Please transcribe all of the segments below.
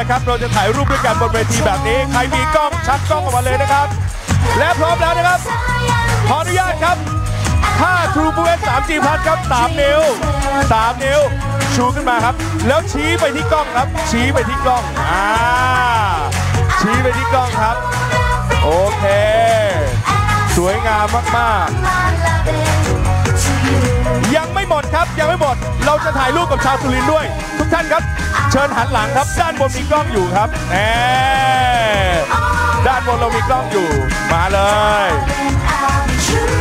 ละครับ เราจะถ่ายรูปด้วยกันบนเวทีแบบนี้ ใครมีกล้องชักกล้องออกมาเลยนะครับ และพร้อมแล้วนะครับ ขออนุญาตครับถ้า True b o o 3G Plus ครับ 3 นิ้ว 3 นิ้ว ชูขึ้นมาครับ แล้วชี้ไปที่กล้องครับ ชี้ไปที่กล้อง อ่า ชี้ไปที่กล้องครับ โอเค สวยงามมาก ๆ ยังไม่หมด ยังไม่หมด เราจะถ่ายรูปกับชาวสุรินทร์ด้วย ทุกท่านครับ เชิญหันหลังครับ ด้านบนมีกล้องอยู่ครับแหมด้านบนเรามีกล้องอยู่ มาเลย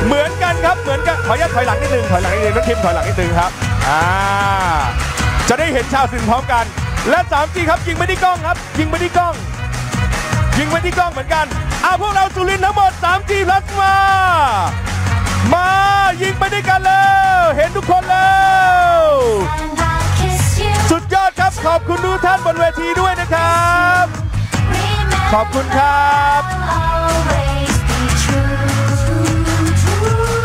เหมือนกันครับ เหมือนกัน ขออนุญาตถอยหลังนิดนึง ถอยหลังนิดนึงน้องคิมถอยหลังนิดนึงครับ อ่า จะได้เห็นชาวสุรินทร์พร้อมกัน และ 3 g ครับ ยิงไปที่กล้องครับ ยิงไปที่กล้อง ยิงไปที่กล้องเหมือนกัน อ่าพวกเราสุรินทร์ทั้งหมด 3G plus มา มายิงไปด้วยกันแล้ว เห็นทุกคนแล้ว สุดยอดครับขอบคุณทุกท่านบนเวทีด้วยนะครับ ขอบคุณครับ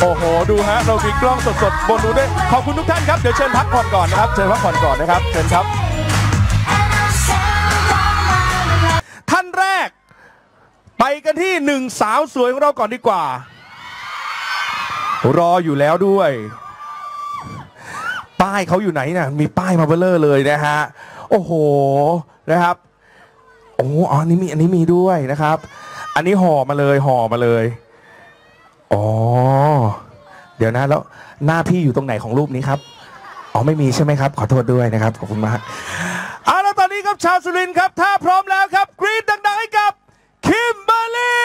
โอ้โห ดูฮะ เรามีกล้องสดๆ บนนู้นด้วย ขอบคุณทุกท่านครับ เดี๋ยวเชิญพักผ่อนก่อนนะครับ เชิญพักผ่อนก่อนนะครับ เชิญครับ ท่านแรก ไปกันที่หนึ่งสาวสวยของเราก่อนดีกว่า รออยู่แล้วด้วย ป้ายเขาอยู่ไหนน่ะ มีป้ายมาเบลเลอร์เลยนะฮะ โอ้โหนะครับ โอ้อ๋ออันนี้มีอันนี้มีด้วยนะครับ อันนี้ห่อมาเลยห่อมาเลย อ๋อ เดี๋ยวนะแล้วหน้าพี่อยู่ตรงไหนของรูปนี้ครับอ๋อไม่มีใช่ไหมครับ ขอโทษด้วยนะครับ ขอบคุณมากเอาล้วตอนนี้ครับชาวสุรินทร์ครับ ถ้าพร้อมแล้วครับ กรี๊ดดังๆให้กับคิมเบอร์รี่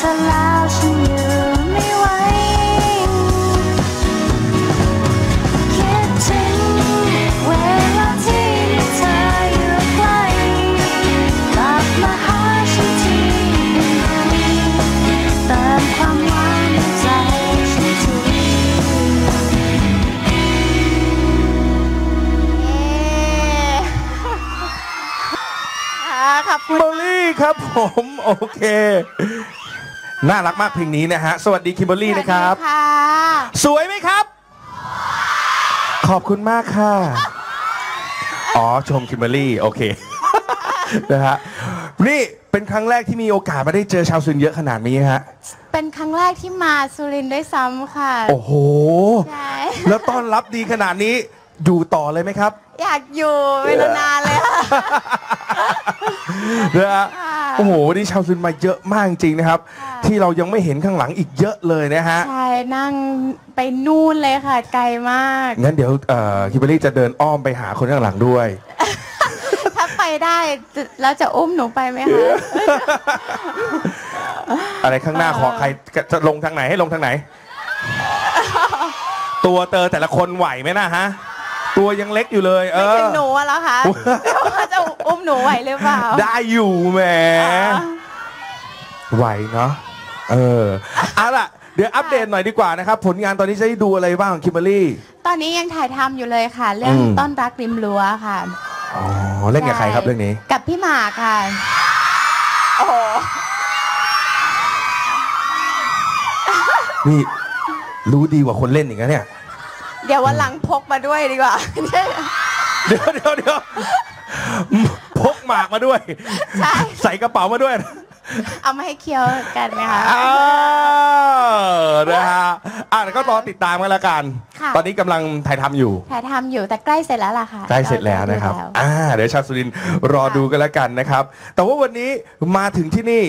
ธอแล้วฉันยืนไม่ไหวคิดถึงเวลาที่เธออยู่ใกล้กลับมาหาฉันทีติมควาาในใจฉันทีขอบคุณ เบอร์รี่ครับผม โอเค น่ารักมากเพลงนี้นะฮะ สวัสดีคิมเบอร์รี่นะครับสวัสดีค่ะสวยไหมครับ ขอบคุณมากค่ะ อ๋อ ชมคิมเบอร์รี่ โอเค นะฮะ นี่เป็นครั้งแรกที่มีโอกาสมาได้เจอชาวซุนเยอะขนาดนี้ฮะ เป็นครั้งแรกที่มาสุรินทร์ด้วยซ้ำค่ะ โอ้โห ใช่ แล้วต้อนรับดีขนาดนี้ อยู่ต่อเลยไหมครับ อยากอยู่เป็นนานๆเลยค่ะ นะฮะค่ะโอ้โหวันนี้ชาวซุนมาเยอะมากจริงนะครับ ค่ะ ที่เรายังไม่เห็นข้างหลังอีกเยอะเลยนะฮะ ใช่นั่งไปนู่นเลยค่ะ ไกลมาก งั้นเดี๋ยวเอ่อคิมเบอร์รี่จะเดินอ้อมไปหาคนข้างหลังด้วย ถ้าไปได้จะแล้วจะอุ้มหนูไปไหมคะ อะไรข้างหน้าขอใครจะลงทางไหนให้ลงทางไหน ตัวเตอแต่ละคนไหวไหมนะฮะ ตัวยังเล็กอยู่เลย เอไม่อ ถึงหนูอะแล้วคะว่าจะอุ้มหนูไหวหรือเปล่า ได้อยู่แหมไหวเนาะเออเอาล่ะ เดี๋ยวอัปเดตหน่อยดีกว่านะครับ ผลงานตอนนี้จะได้ดูอะไรบ้างคิมเบอร์รี่ ตอนนี้ยังถ่ายทำอยู่เลยค่ะ เรื่องอืม ต้นรักริมรั้วค่ะอ๋อเล่นกับใครครับเรื่องนี้ กับพี่หมากค่ะ โอ้โหนี่รู้ดีกว่าคนเล่นอีกนะเนี่ย เดี๋ยววันหลังพกมาด้วยดีกว่า เดี๋ยวเดี๋ยวเดี๋ยวพกหมากมาด้วยใช่ใส่กระเป๋ามาด้วย เอามาให้เคี้ยวกันไหมคะอ้าวนะฮะอะแล้วก็รอติดตามกันแล้วกันค่ะตอนนี้กำลังถ่ายทำอยู่ ถ่ายทำอยู่แต่ใกล้เสร็จแล้วล่ะค่ะ ใกล้เสร็จแล้วนะครับแล้วอ่า เดี๋ยวชาวสุรินทร์รอดูกันแล้วกันนะครับ แต่ว่าวันนี้มาถึงที่นี่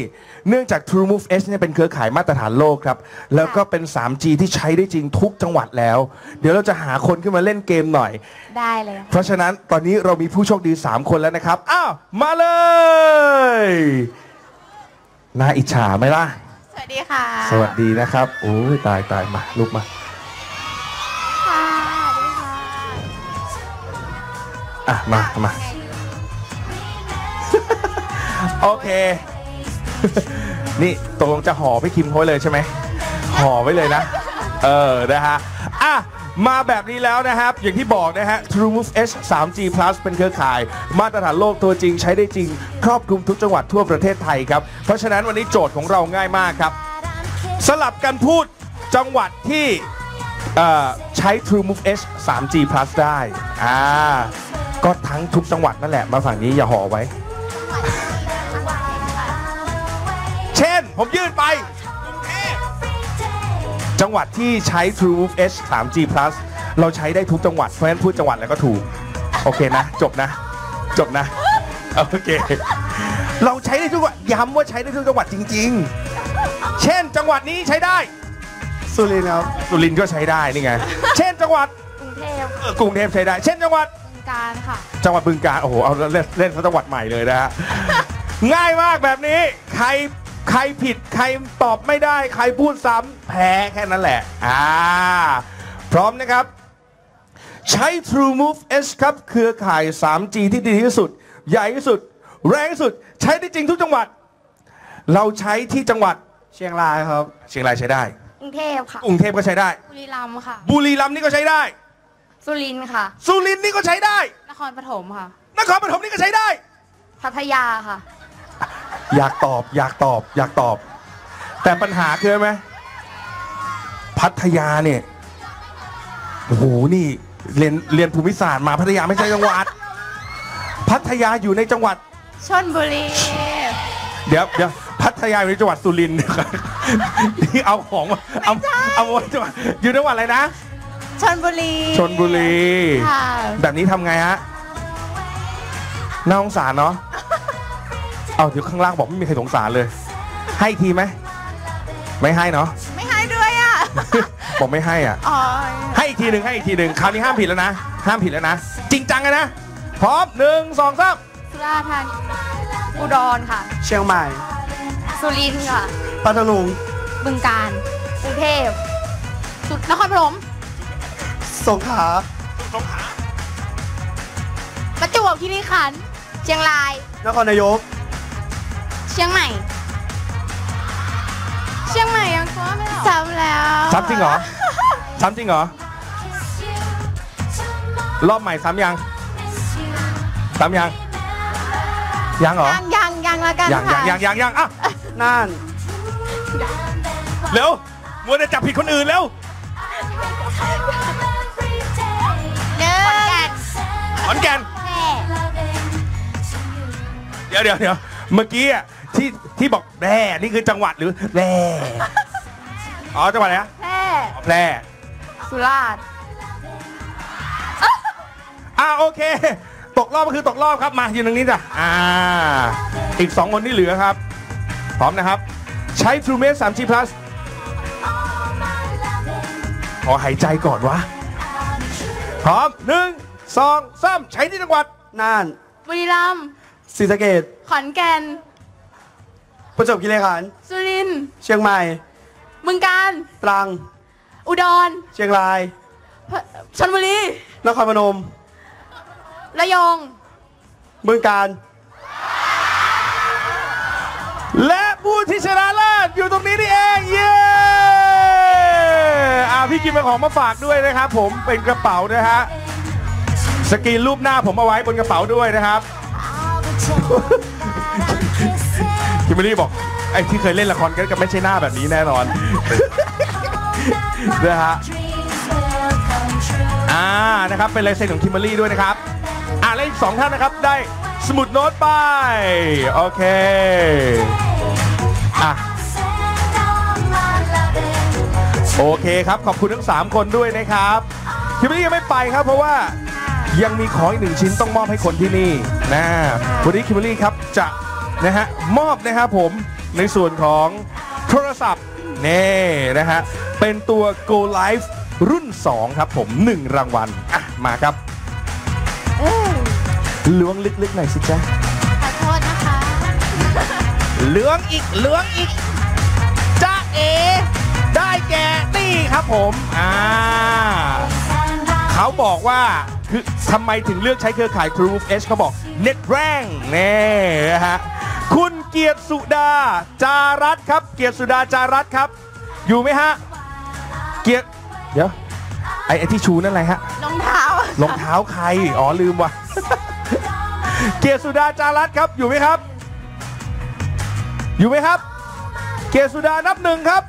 เนื่องจาก True Move S เนี่ยเป็นเครือข่ายมาตรฐานโลกครับ แล้วก็เป็น 3G ที่ใช้ได้จริงทุกจังหวัดแล้ว เดี๋ยวเราจะหาคนขึ้นมาเล่นเกมหน่อย ได้เลยค่ะเพราะฉะนั้นตอนนี้เรามีผู้โชคดี 3 คนแล้วนะครับ อ้าว มาเลย น่าอิจฉาไหมล่ะ สวัสดีค่ะสวัสดีนะครับ โอ้ยตายตายมาลุกมา ค่ะสวัสดีค่ะอะ มามา โอเค นี่ตกลงจะห่อพี่คิมเขาไว้เลยใช่ไหมห่อไว้เลยนะ เออ นะฮะ อะ มาแบบนี้แล้วนะครับ อย่างที่บอกนะฮะ TrueMove H 3G Plus เป็นเครือข่าย มาตรฐานโลกตัวจริงใช้ได้จริง ครอบคลุมทุกจังหวัดทั่วประเทศไทยครับ เพราะฉะนั้นวันนี้โจทย์ของเราง่ายมากครับ สลับกันพูดจังหวัดที่เอ่อใช้ TrueMove H 3G Plus ได้อ่าก็ทั้งทุกจังหวัดนั่นแหละมาฝั่งนี้อย่าห่อไว้ เช่นผมยื่นไป จังหวัดที่ใช้ TrueMove H 3G Plus เราใช้ได้ทุกจังหวัด เพราะฉะนั้นพูดจังหวัดแล้วก็ถูก โอเคนะ จบนะ จบนะ โอเค เราใช้ได้ทุกจังหวัดย้ำว่าใช้ได้ทุกจังหวัดจริง ๆ เช่นจังหวัดนี้ใช้ได้ สุรินทร์ครับ สุรินทร์ก็ใช้ได้นี่ไง เช่นจังหวัดกรุงเทพเออกรุงเทพใช้ได้ เช่นจังหวัด บึงการค่ะ จังหวัดบึงกาฬโอ้โห เอาเล่นเล่นจังหวัดใหม่เลยนะฮะ ง่ายมากแบบนี้ ใคร ใครผิดใครตอบไม่ได้ใครพูดซ้ำแพ้แค่นั้นแหละ อ่า พร้อมนะครับ ใช้ True Move S ครับ เครือข่าย 3G ที่ดีที่สุด ใหญ่ที่สุด แรงที่สุด ใช้ได้จริงทุกจังหวัด เราใช้ที่จังหวัดเชียงรายครับ เชียงรายใช้ได้ กรุงเทพค่ะ กรุงเทพก็ใช้ได้ บุรีรัมย์ค่ะ บุรีรัมย์นี่ก็ใช้ได้ สุรินทร์ค่ะ สุรินทร์นี่ก็ใช้ได้ นครปฐมค่ะ นครปฐมนี่ก็ใช้ได้ พัทยาค่ะ อยากตอบ อยากตอบ อยากตอบ แต่ปัญหาคืออะไรไหมพัทยาเนี่ยโอ้โหนี่เรียนเรียนภูมิศาสตร์มาพัทยาไม่ใช่จังหวัด พัทยาอยู่ในจังหวัด ชนบุรี เดี๋ยวเดี๋ยวพัทยาอยู่ในจังหวัดสุรินทร์นะครับนี่เอาของมาเอาเอาไว้จังหวัดอยู่จังหวัดอะไรนะชนบุรีชนบุรีค่ะแบบนี้ทำไงฮะน่าสงสารเนาะ เอาเดี๋ยวข้างล่างบอกไม่มีใครสงสารเลย ให้อีกทีไหม ไม่ให้เนาะ ไม่ให้ด้วยอะ บอกไม่ให้อะ อ๋อ ให้อีกทีหนึ่งให้อีกทีหนึ่งคราวนี้ห้ามผิดแล้วนะ ห้ามผิดแล้วนะ จริงจังเลยนะ พร้อมหนึ่งสองสามสุราษฎร์ธานีอุดรค่ะ เชียงใหม่ สุรินทร์ค่ะ ปัตตานีบึงการกรุงเทพสุดนครปฐมสงขลาประจวบคีรีขันธ์เชียงราย นครนายก เชียงใหม่ เชียงใหม่ยังก็ไม่ซ้ำแล้วซ้ำจริงเหรอ ซ้ำจริงเหรอ รอบใหม่ซ้ำยัง ซ้ำยัง ยังเหรอ ยังยังยังละกันยังค่ะยังยังยังยังอะน่านเร็วมัวแต่จับผิดคนอื่นแล้วหนึ่งขอนแก่นแพร่เดี๋ยวเดี๋ยวเดี๋ยวเมื่อกี้อะ ที่ที่บอกแพร่นี่คือจังหวัดหรือแพร่อ๋อจังหวัดอะไรนะแพร่อ๋อแพร่สุราษฎร์อ่าโอเค ตกรอบก็คือตกรอบครับมายืนตรงนี้จ้ะอ่าอีก2คนที่เหลือครับ พร้อมนะครับ ใช้ True Mate 3G Plus ขอหายใจก่อนวะ พร้อมหนึ่งสองสามใช้ที่จังหวัดน่านบุรีรัมย์ศรีสะเกดขอนแก่น ประจวบคีรีขันธ์สุรินทร์เชียงใหม่บึงกาฬตรัง อุดรเชียงราย พะชลบุรี นครพนม ระยอง บึงการ และผู้ที่ชนะเลิศอยู่ตรงนี้นี่เองเย้อ่าพี่กิมเป็นของมาฝากด้วยนะครับ ผมเป็นกระเป๋านะฮะสกรีนรูปหน้าผมเอาไว้บนกระเป๋าด้วยนะครับ คิมเบอรรี่บอก ไอ้ที่เคยเล่นละครกันก็ไม่ใช่หน้าแบบนี้แน่นอน นะฮะอ่านะครับ เป็นลายเซ็นของคิมเบอรรี่ด้วยนะครับ อ่าและอีกสองท่านนะครับได้สมุดโน้ตไป โอเคอะโอเคครับ ขอบคุณทั้ง 3 คนด้วยนะครับคิมเบอรรี่ยังไม่ไปครับ เพราะว่ายังมีของอีกหนึ่งชิ้นต้องมอบให้คนที่นี่นะวันนี้คิมเบอรรี่ครับจะ นะฮะมอบนะครับผมในส่วนของโทรศัพท์นี่นะฮะเป็นตัว Go Live รุ่น 2 ครับผม 1 รางวัลอะมาครับเอ้ยล้วงลึกๆหน่อยสิจ๊ะขอโทษนะคะล้วงอีกล้วงอีกจ้าเอ ได้แก่นี่ครับผมอ่าเขาบอกว่าคือทำไมถึงเลือกใช้เครือข่าย True Move H เขาบอกเน็ตแรงนี่นะฮะคุณ เกียรติสุดาจารัตครับ เกียรติสุดาจารัตครับ อยู่ไหมฮะ เกียรติเดี๋ยวไอ้ไอ้ที่ชูนั่นอะไรฮะรองเท้ารองเท้าใครอ๋อลืมว่ะ เกียรติสุดาจารัตครับอยู่ไหมครับ อยู่ไหมครับ เกียรติสุดานับหนึ่งครับ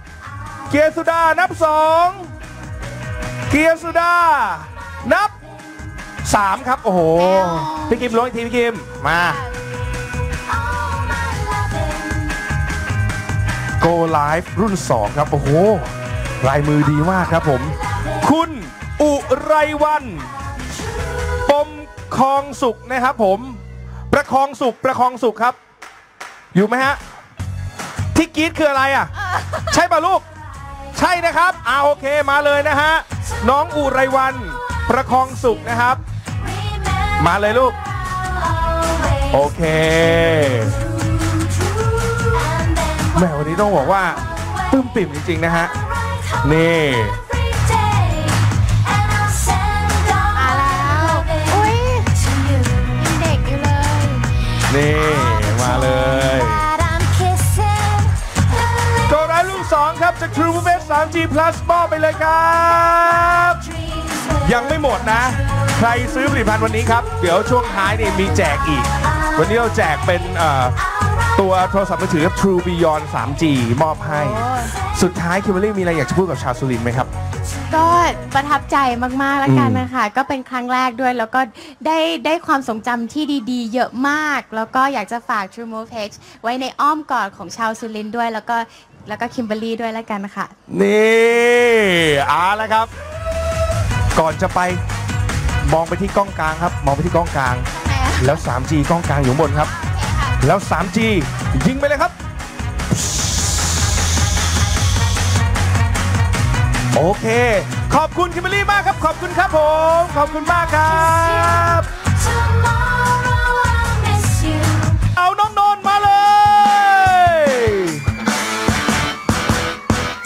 เกียรติสุดานับสองเกียรติสุดานับสามครับโอ้โหพี่กิมร้องอีกทีพี่กิมมา Go Live รุ่น 2 ครับ โอ้โห ลายมือดีมากครับผม คุณอุไรวันปมคองสุขนะครับผม ประคองสุขประคองสุขครับ อยู่ไหมฮะ ที่กรีดคืออะไรอะ ใช่ป่ะลูก ใช่นะครับอ่าโอเคมาเลยนะฮะ น้องอุไรวันประคองสุขนะครับ มาเลยลูก โอเค แหมวันนี้ต้องบอกว่าปลื้มปิ่มจริงๆนะฮะ นี่ มาแล้วอุ้ยยังเด็กอยู่เลย นี่ มาเลยก็ร้ายลูก2ครับ จาก True Movement 3G Plus มอบไปเลยครับ ยังไม่หมดนะ ใครซื้อผลิตภัณฑ์วันนี้ครับ เดี๋ยวช่วงท้ายนี่มีแจกอีก วันนี้เราแจกเป็นเอ่อ ตัวโทรศัพท์มือถือ True Beyond 3G มอบให้โอ้สุดท้ายคิมเบอรรี่มีอะไรอยากจะพูดกับชาวสุรินทร์ไหมครับ ก็ประทับใจมากๆแล้วกันอืมนะคะก็เป็นครั้งแรกด้วยแล้วก็ได้ได้ความทรงจำที่ดีๆ เยอะมาก แล้วก็อยากจะฝาก True Move Page ไว้ในอ้อมกอดของชาวสุรินทร์ด้วย แล้วก็แล้วก็คิมเบอรรี่ด้วยแล้วกันค่ะนี่เอาละครับ ก่อนจะไปมองไปที่กล้องกลางครับ มองไปที่กล้องกลาง แล้ว 3G กล้องกลางอยู่ข้างบนครับ แล้ว 3G ยิงไปเลยครับ โอเค ขอบคุณคิมเบอรรี่มากครับ ขอบคุณครับผม ขอบคุณมากครับเอาน้องนนท์มาเลย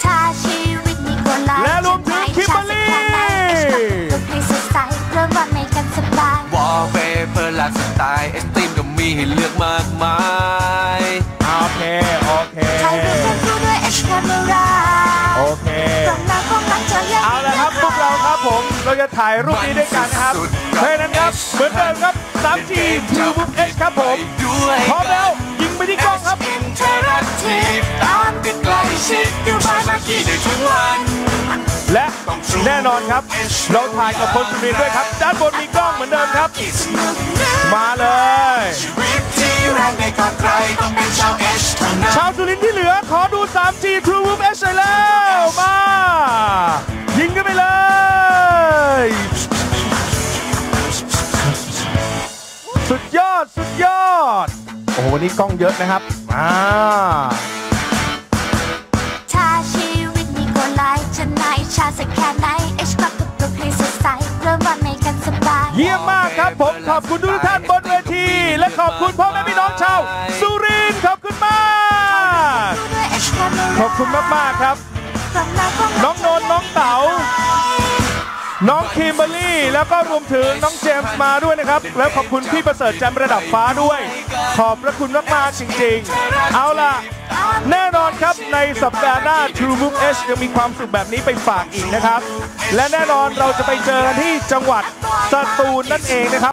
ถ้าชีวิตมีคนร้ายและรวมถึงคิมเบอร์รี่ก็ให้สดใสเริ่มวันในกันสบายวอลเปเปอร์หลากสไตล์ไอสตรีมก็มี ให้เลือกมากมายโอเค โอเคถ่ายรูปคู่ด้วย H camera โอเคกล้องหน้ากล้องหลังจอใหญ่เอาละครับพวกเราครับผม เราจะถ่ายรูปนี้ด้วยกันนะครับเพราะฉะนั้นครับ เหมือนเดิมครับ 3G True Move H ครับผมด้วยพร้อมแล้ว ยิงไปที่กล้องครับอินเทอร์แอคทีฟตามกันใกล้ชิดดูบายมากี่ได้ทุกวัน และแน่นอนครับ เราถ่ายกับคนสุรินทร์ด้วยครับ ด้านบนมีกล้องเหมือนเดิมครับ มาเลยชาวสุรินทร์ที่เหลือขอดู 3G True Move H หน่อยแล้ว มา ยิงกันไปเลยสุดยอด สุดยอด โอ้โหวันนี้กล้องเยอะนะครับ อ่า สักแค่ไหนเอชก็ตุกตุกให้สดใสเริ่มวันในกันสบายเยี่ยมมากครับผมขอบคุณทุกท่านบนเวที และขอบคุณพ่อแม่พี่น้องชาวสุรินทร์ขอบคุณมากด้วยเอชแค่ไม่ขอบคุณมากๆครับความรักของน้องนนท์น้องเต๋า น้องคิมเบอรรี่ แล้วก็รวมถึงน้องเจมส์มาด้วยนะครับ แล้วขอบคุณพี่ประเสริฐแจมระดับฟ้าด้วย ขอบพระคุณมากๆจริง ๆ เอาล่ะ แน่นอนครับในสัปดาห์หน้า True Move H ยังมีความสุขแบบนี้ไปฝากอีกนะครับ และแน่นอนเราจะไปเจอกันที่จังหวัดสตูลนั่นเองนะครับ